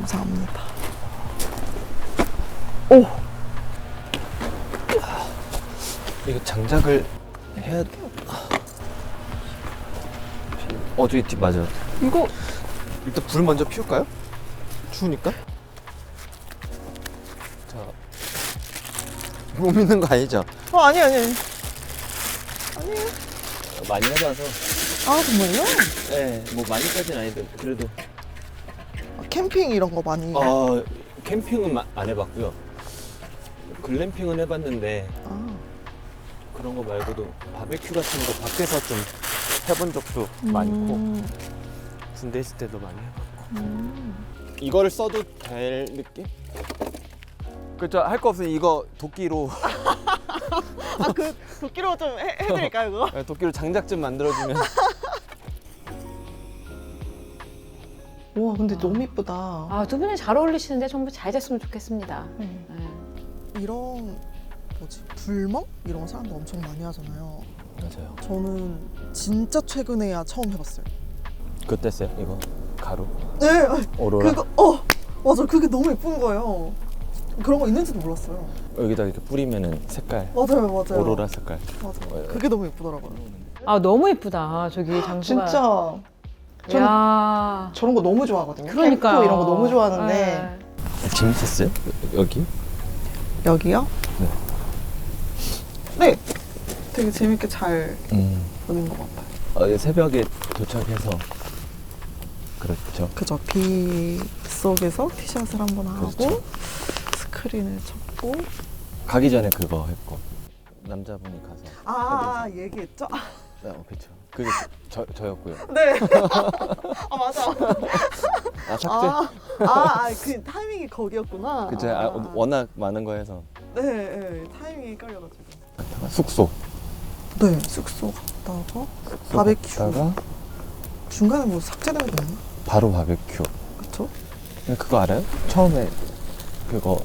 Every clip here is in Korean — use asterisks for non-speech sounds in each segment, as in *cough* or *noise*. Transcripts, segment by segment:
감사합니다. 오, 이거 장작을 해야 어 저기 뒷 맞아 이거 일단 불 먼저 피울까요? 추우니까 자 못 믿는 거 아니죠? 어 아니 아니 아니. 아니에요. 많이 해봐서 아 정말요? 네 뭐 많이까지는 아닌데 그래도 아, 캠핑 이런 거 많이. 어 캠핑은 마- 안 해봤고요 글램핑은 해봤는데 아, 그런 거 말고도 바베큐 같은 거 밖에서 좀 해본 적도 많고 음, 군대 있을 때도 많이 해봤고 음. 이거를 써도 될 느낌? 그죠 할거 없으니 이거 도끼로 *laughs* 아그 도끼로 좀 해, 해드릴까요 그거? *laughs* 도끼로 장작 좀 만들어주면 *laughs* 와 근데 너무 이쁘다. 아, 두 분이 잘 어울리시는데 정말 잘 됐으면 좋겠습니다. 음. 네. 이런 뭐지 불멍 이런 거 사람들 엄청 많이 하잖아요. 맞아요 저는 진짜 최근에야 처음 해봤어요. 그때 써요 이거 가루 네, 오로라 그거 어 맞아 그게 너무 예쁜 거예요. 그런 거 있는지도 몰랐어요. 여기다 이렇게 뿌리면은 색깔 맞아요, 맞아요. 오로라 색깔 맞아요. 그게 너무 예쁘더라고요. 아, 너무 예쁘다. 저기 장소가. 진짜 저는 야. 저런 거 너무 좋아하거든요. 그러니까요. 캠프 이런 거 너무 좋아하는데 네. 재밌었어요? 여기? 여기요? 네. 네. 되게 재밌게 잘 음. 보는 것 같아요. 어, 새벽에 도착해서 그렇죠 그죠. 비 속에서 티샷을 한 번 하고 그렇죠. 스크린을 쳤고. 가기 전에 그거 했고 남자분이 가서 아, 얘기했죠? 아, 네, 어, 그렇죠 그게 저, 저였고요 네. *laughs* 아 맞아. 아 삭제 아, 아, 아, 그 타이밍이 거기였구나. 그죠 아, 워낙 많은 거 해서 네, 네, 타이밍이 깔려가지고. 갔다가 숙소 네, 숙소 갔다가 바베큐. 갔다가 중간에 뭐 삭제된 거 있나? 바로 바베큐 그쵸? 근데 그거 알아요? 처음에 그거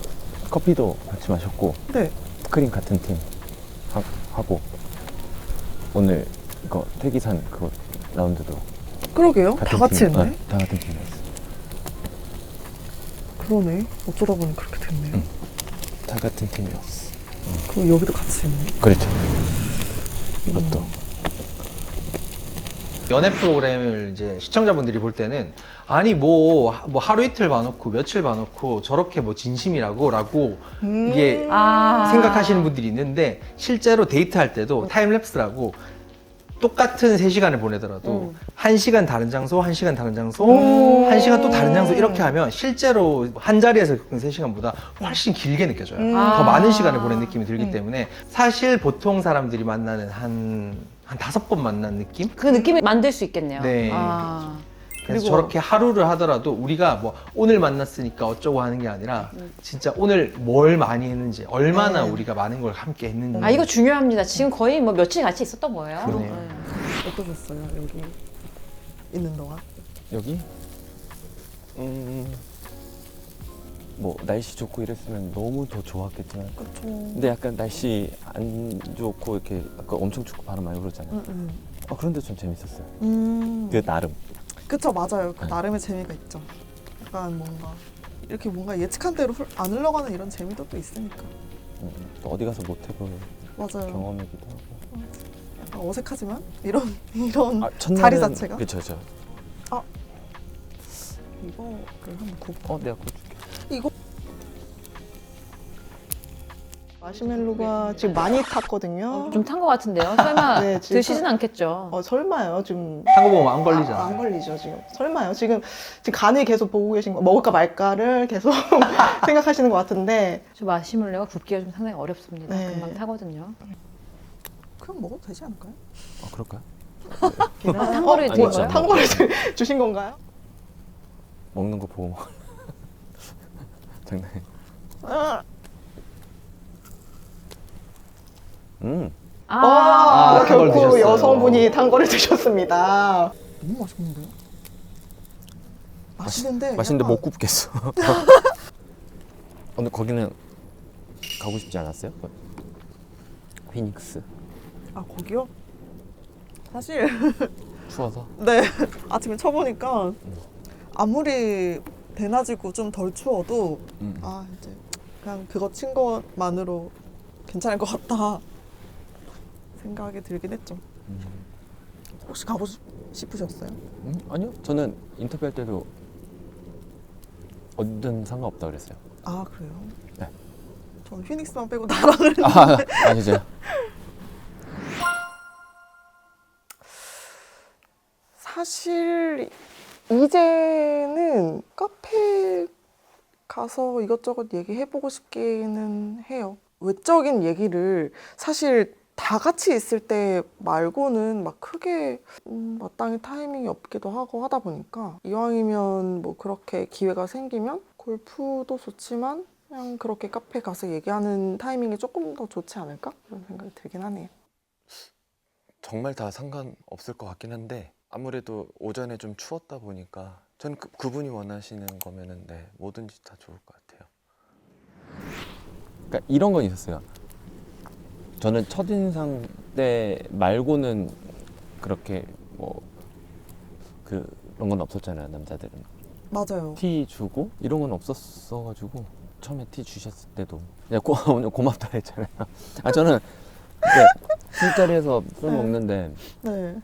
커피도 같이 마셨고 네. 스크린 같은 팀 하, 하고 오늘 이거 태기산 그거 라운드도 그러게요. 다 같이 팀, 했네. 어, 다 같은 팀이었어 그러네. 어쩌다 보니 그렇게 됐네요. 응. 다 같은 팀이었어 그리고 여기도 같이 했네. 그렇죠 이것도 연애 프로그램을 이제 시청자분들이 볼 때는 아니 뭐, 뭐 하루 이틀 봐놓고 며칠 봐놓고 저렇게 뭐 진심이라고 라고 음. 이게 아. 생각하시는 분들이 있는데 실제로 데이트할 때도 타임랩스라고 똑같은 3시간을 보내더라도 음. 한 1시간 다른 장소, 1시간 다른 장소, 오. 한 1시간 또 다른 장소 이렇게 하면 실제로 한 자리에서 겪은 3시간보다 훨씬 길게 느껴져요. 음. 더 아. 많은 시간을 보낸 느낌이 들기 음. 때문에 사실 보통 사람들이 만나는 한, 한 다섯 번 만난 느낌? 그 느낌을 만들 수 있겠네요. 네. 아. 그래서 저렇게 하루를 하더라도 우리가 뭐 오늘 만났으니까 어쩌고 하는 게 아니라 음. 진짜 오늘 뭘 많이 했는지 얼마나 네. 우리가 많은 걸 함께 했는지 아, 이거 중요합니다. 지금 거의 뭐 며칠 같이 있었던 거예요. 그러네요. 네. 어떠셨어요? 여기 있는 동안? 여기 음, 뭐 날씨 좋고 이랬으면 너무 더 좋았겠지만 그렇죠. 근데 약간 날씨 안 좋고 이렇게 약간 엄청 춥고 바람 많이 불었잖아요 음, 음. 어, 그런데 좀 재밌었어요 음. 그 나름 그쵸 맞아요. 그 네. 나름의 재미가 있죠. 약간 뭔가 이렇게 뭔가 예측한 대로 훌- 안 흘러가는 이런 재미도 또 있으니까. 음, 또 어디 가서 못 맞아요. 경험이기도 하고 약간 어색하지만 이런 *laughs* 이런 아, 첫날은 자리 자체가? 그쵸 저 이거를 한번 굽. 어, 내가 구워줄게 이거 마시멜로가 지금 많이 탔거든요. 좀 탄 것 같은데요. 설마 *laughs* 네, 진짜. 드시진 않겠죠. 어, 설마요 지금 한거 보면 안 걸리잖아. 아, 안 걸리죠 지금. 설마요 지금 지금 간을 계속 보고 계신 거 먹을까 말까를 계속 *laughs* 생각하시는 것 같은데 저 마시멜로가 굽기가 좀 상당히 어렵습니다. 네. 금방 타거든요. 그냥 먹어도 되지 않을까요? 어 그럴까요? 아, 탄 거를 어, 드린 뭐, 거예요? 탄 거를 주신 건가요? 먹는 거 보고 먹 *laughs* 장난해 아, 음 아, 아, 탄걸 결국 드셨어요. 여성분이 탄 거를 드셨습니다. 너무 맛있는데요? 맛있는데 맛있는데 약간 못 굽겠어 *laughs* 오늘 거기는 가고 싶지 않았어요? 피닉스 아 거기요? 사실 *laughs* 추워서 네 아침에 쳐보니까 아무리 대낮이고 좀 덜 추워도 음. 아 이제 그냥 그거 친 것만으로 괜찮을 것 같다 생각이 들긴 했죠. 음. 혹시 가고 싶- 싶으셨어요? 음? 아니요. 저는 인터뷰할 때도 어디든 상관없다 그랬어요. 아 그래요? 네. 저는 휘닉스만 빼고 나라 그랬는데 아, 아니죠. 사실 이제는 카페 가서 이것저것 얘기해보고 싶기는 해요. 외적인 얘기를 사실 다 같이 있을 때 말고는 막 크게 음, 마땅히 타이밍이 없기도 하고 하다 보니까 이왕이면 뭐 그렇게 기회가 생기면 골프도 좋지만 그냥 그렇게 카페 가서 얘기하는 타이밍이 조금 더 좋지 않을까? 그런 생각이 들긴 하네요. 정말 다 상관없을 것 같긴 한데 아무래도 오전에 좀 추웠다 보니까 저는 그, 그분이 원하시는 거면은 네 뭐든지 다 좋을 것 같아요. 그러니까 이런 건 있었어요. 저는 첫인상 때 말고는 그렇게 뭐 그런 건 없었잖아요 남자들은 맞아요. 티 주고 이런 건 없었어가지고 처음에 티 주셨을 때도 그냥 고, *laughs* 오늘 고맙다 했잖아요. 아 저는 이제 술자리에서 술 네. 먹는데 네.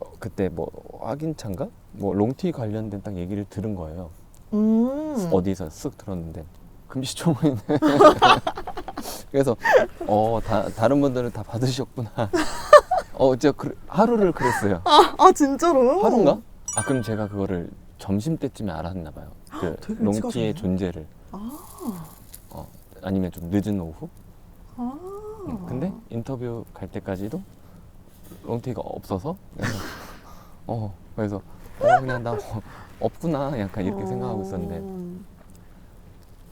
어, 그때 뭐 확인차인가 뭐 롱티 관련된 딱 얘기를 들은 거예요. 음. 어디서 쓱 들었는데 금시초문이네. *laughs* 그래서 어 다, 다른 분들은 다 받으셨구나. *laughs* 어, 제가 그, 하루를 그랬어요. 아 진짜로요? 하루인가? 아 그럼 제가 그거를 점심 때쯤에 알았나 봐요. 그 되게 일찍 롱티의 하셨네요. 존재를. 아. 어, 아니면 좀 늦은 오후? 아. 음, 근데 인터뷰 갈 때까지도 롱티가 없어서 그래서 어 그래서 어 그냥 나 어, 없구나 약간 이렇게 생각하고 있었는데 음.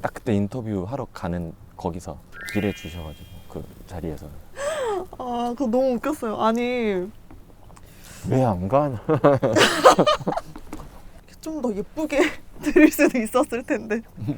딱 그때 인터뷰 하러 가는 거기서 길에 주셔가지고 그 자리에서 아, 그거 너무 웃겼어요. 아니, 왜 안 가나 *laughs* 좀 더 예쁘게 *laughs* 드릴 수도 있었을 텐데. *laughs*